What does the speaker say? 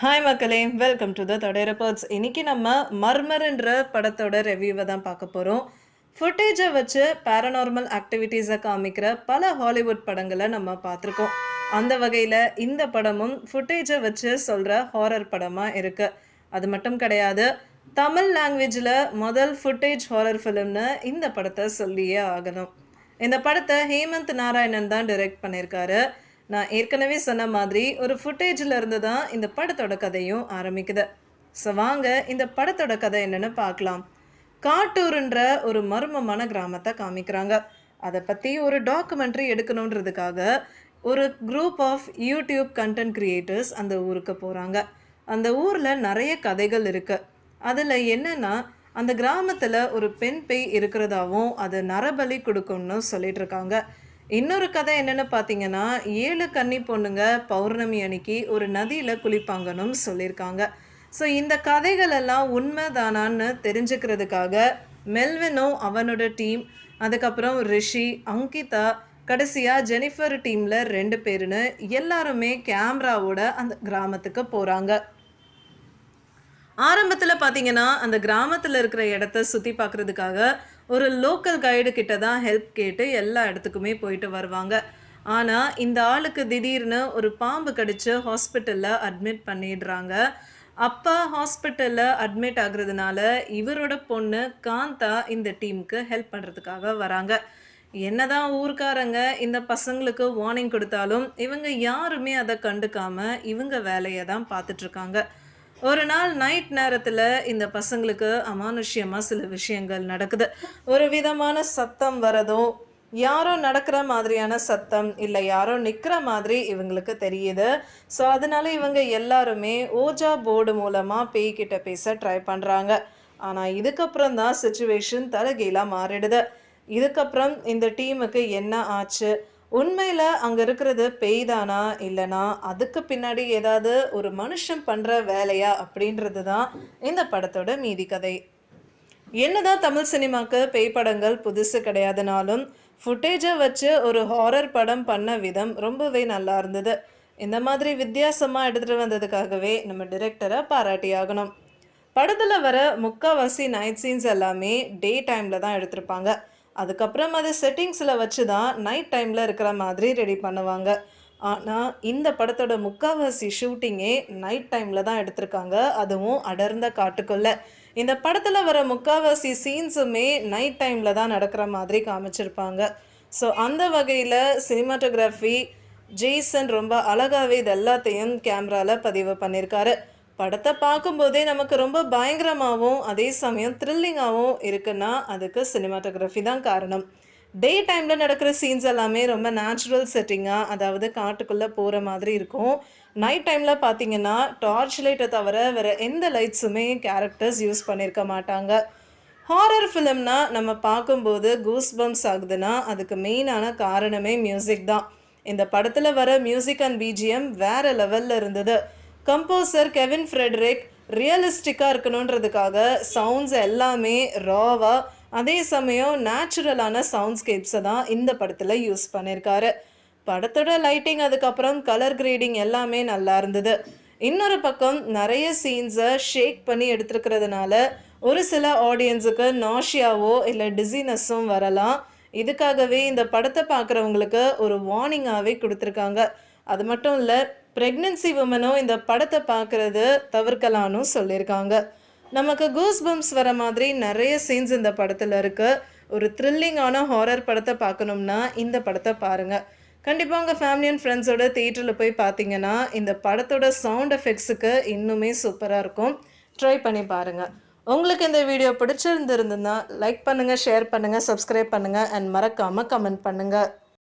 Hi மக்களே. Welcome to the தொடை reports இன்னைக்கு நம்ம மர்மர்ன்ற படத்தோட ரிவ்யூவை தான் பார்க்க போகிறோம் ஃபுட்டேஜை வச்சு பேரநார்மல் ஆக்டிவிட்டீஸை காமிக்கிற பல ஹாலிவுட் படங்களை நம்ம பார்த்துருக்கோம். அந்த வகையில் இந்த படமும் ஃபுட்டேஜை வச்சு சொல்கிற ஹாரர் படமாக இருக்குது அது மட்டும் கிடையாது தமிழ் லாங்குவேஜில் முதல் ஃபுட்டேஜ் ஹாரர் ஃபிலிம்னு இந்த படத்தை சொல்லியே ஆகணும். இந்த படத்தை ஹேமந்த் நாராயணன் தான் டைரக்ட் பண்ணியிருக்காரு. நான் ஏற்கனவே சொன்ன மாதிரி ஒரு ஃபுட்டேஜில் இருந்து தான் இந்த படத்தோட கதையும் ஆரம்பிக்குது. ஸோ வாங்க இந்த படத்தோட கதை என்னென்னு பார்க்கலாம். காட்டூருன்ற ஒரு மர்மமான கிராமத்தை காமிக்கிறாங்க. அதை பற்றி ஒரு டாக்குமெண்ட்ரி எடுக்கணுன்றதுக்காக ஒரு group of YouTube content creators அந்த ஊருக்கு போகிறாங்க அந்த ஊரில் நிறைய கதைகள் இருக்குது அதில் என்னென்னா அந்த கிராமத்தில் ஒரு பெண் பேய் இருக்கிறதாவும் அது நரபலி கொடுக்கும்னு சொல்லிட்டு இருக்காங்க. இன்னொரு கதை என்னென்னு பார்த்தீங்கன்னா ஏழு கன்னி பொண்ணுங்க பௌர்ணமி அன்னைக்கு ஒரு நதியில் குளிப்பாங்கன்னு சொல்லியிருக்காங்க. ஸோ இந்த கதைகள் எல்லாம் உண்மைதானான்னு தெரிஞ்சுக்கிறதுக்காக மெல்வினோ அவனோட டீம் அதுக்கப்புறம் ரிஷி அங்கிதா கடைசியாக ஜெனிஃபர் டீமில் ரெண்டு பேருன்னு எல்லாருமே கேமராவோட அந்த கிராமத்துக்கு போகிறாங்க ஆரம்பத்தில் பார்த்தீங்கன்னா அந்த கிராமத்தில் இருக்கிற இடத்த சுற்றி பார்க்குறதுக்காக ஒரு லோக்கல் கைடு கிட்ட தான் ஹெல்ப் கேட்டு எல்லா இடத்துக்குமே போயிட்டு வருவாங்க. ஆனால் இந்த ஆளுக்கு திடீர்னு ஒரு பாம்பு கடிச்சு ஹாஸ்பிட்டலில் அட்மிட் பண்ணிடுறாங்க. அப்பா ஹாஸ்பிட்டலில் அட்மிட் ஆகுறதுனால இவரோட பொண்ணு காந்தா இந்த டீமுக்கு ஹெல்ப் பண்ணுறதுக்காக வராங்க. என்னதான் ஊர்க்காரங்க இந்த பசங்களுக்கு வார்னிங் கொடுத்தாலும் இவங்க யாருமே அதை கண்டுக்காம இவங்க வேலையை தான் பார்த்துட்ருக்காங்க ஒரு நாள் நைட் நேரத்தில் இந்த பசங்களுக்கு அமானுஷ்யமாக சில விஷயங்கள் நடக்குது. ஒரு விதமான சத்தம் வரதும் யாரோ நடக்கிற மாதிரியான சத்தம் இல்லை யாரோ நிற்கிற மாதிரி இவங்களுக்கு தெரியுது. ஸோ அதனால இவங்க எல்லாருமே ஓஜா போர்டு மூலமாக பேய்கிட்ட பேச ட்ரை பண்ணுறாங்க ஆனால் இதுக்கப்புறம் தான் சுச்சுவேஷன் தலகீழாக மாறிடுது. இதுக்கப்புறம் இந்த டீமுக்கு என்ன ஆச்சு? உண்மையில் அங்கே இருக்கிறது பேய் தானா இல்லைனா அதுக்கு பின்னாடி ஏதாவது ஒரு மனுஷன் பண்ணுற வேலையா அப்படின்றது தான் இந்த படத்தோட மீதி கதை. என்னதான் தமிழ் சினிமாக்கு பேய் படங்கள் புதுசு கிடையாதுனாலும் ஃபுட்டேஜை வச்சு ஒரு ஹாரர் படம் பண்ண விதம் ரொம்பவே நல்லா இருந்தது. இந்த மாதிரி வித்தியாசமாக எடுத்துகிட்டு வந்ததுக்காகவே நம்ம டிரெக்டரை பாராட்டி ஆகணும். படத்தில் வர முக்கால்வாசி நைட் சீன்ஸ் எல்லாமே டே டைமில் தான் எடுத்திருப்பாங்க. அதுக்கப்புறம் அது செட்டிங்ஸில் வச்சு தான் நைட் டைமில் இருக்கிற மாதிரி ரெடி பண்ணுவாங்க. ஆனால் இந்த படத்தோட முக்கால்வாசி ஷூட்டிங்கே நைட் டைமில் தான் எடுத்திருக்காங்க. அதுவும் அடர்ந்த காட்டுக்குள்ள. இந்த படத்தில் வர முக்கால்வாசி சீன்ஸுமே நைட் டைமில் தான் நடக்கிற மாதிரி காமிச்சிருப்பாங்க. ஸோ அந்த வகையில் சினிமாட்டோகிராஃபி ஜெய்சன் ரொம்ப அழகாகவே இது எல்லாத்தையும் கேமராவில் பதிவு பண்ணியிருக்காரு படத்தை பார்க்கும்போதே நமக்கு ரொம்ப பயங்கரமாகவும் அதே சமயம் த்ரில்லிங்காகவும் இருக்குன்னா அதுக்கு சினிமாட்டோகிராஃபி தான் காரணம். டே டைமில் நடக்கிற சீன்ஸ் எல்லாமே ரொம்ப நேச்சுரல் செட்டிங்காக அதாவது காட்டுக்குள்ளே போகிற மாதிரி இருக்கும். நைட் டைமில் பார்த்தீங்கன்னா டார்ச் லைட்டை தவிர வேறு எந்த லைட்ஸுமே கேரக்டர்ஸ் யூஸ் பண்ணியிருக்க மாட்டாங்க. ஹாரர் ஃபிலிம்னா நம்ம பார்க்கும்போது கூஸ் பம்ப்ஸ் ஆகுதுன்னா அதுக்கு மெயினான காரணமே மியூசிக் தான். இந்த படத்தில் வர மியூசிக் அண்ட் பிஜிஎம் வேறு லெவலில் இருந்தது. கம்போசர் கெவின் ஃப்ரெட்ரிக் ரியலிஸ்டிக்காக இருக்கணுன்றதுக்காக சவுண்ட்ஸ் எல்லாமே ராவாக அதே சமயம் நேச்சுரலான சவுண்ட்ஸ்கேப்ஸை தான் இந்த படத்தில் யூஸ் பண்ணியிருக்காரு படத்தோட லைட்டிங் அதுக்கப்புறம் கலர் கிரேடிங் எல்லாமே நல்லா இருந்தது. இன்னொரு பக்கம் நிறைய சீன்ஸை ஷேக் பண்ணி எடுத்துருக்கிறதுனால ஒரு சில ஆடியன்ஸுக்கு நாஷியாவோ இல்லை டிசினஸும் வரலாம். இதுக்காகவே இந்த படத்தை பார்க்குறவங்களுக்கு ஒரு வார்னிங்காகவே கொடுத்துருக்காங்க. அது மட்டும் இல்லை ப்ரெக்னென்சி உமனும் இந்த படத்தை பார்க்குறது தவிர்க்கலான்னு சொல்லியிருக்காங்க. நமக்கு கூஸ் பம்ப்ஸ் வர மாதிரி நிறைய சீன்ஸ் இந்த படத்தில் இருக்குது ஒரு த்ரில்லிங்கான ஹாரர் படத்தை பார்க்கணும்னா இந்த படத்தை பாருங்கள் கண்டிப்பாக உங்கள் ஃபேமிலி அண்ட் ஃப்ரெண்ட்ஸோட தேட்டரில் போய் பார்த்தீங்கன்னா இந்த படத்தோட சவுண்ட் எஃபெக்ட்ஸுக்கு இன்னுமே சூப்பராக இருக்கும். ட்ரை பண்ணி பாருங்கள் உங்களுக்கு இந்த வீடியோ பிடிச்சிருந்துருந்துன்னா லைக் பண்ணுங்கள் ஷேர் பண்ணுங்கள் சப்ஸ்கிரைப் பண்ணுங்கள் அண்ட் மறக்காமல் கமெண்ட் பண்ணுங்கள்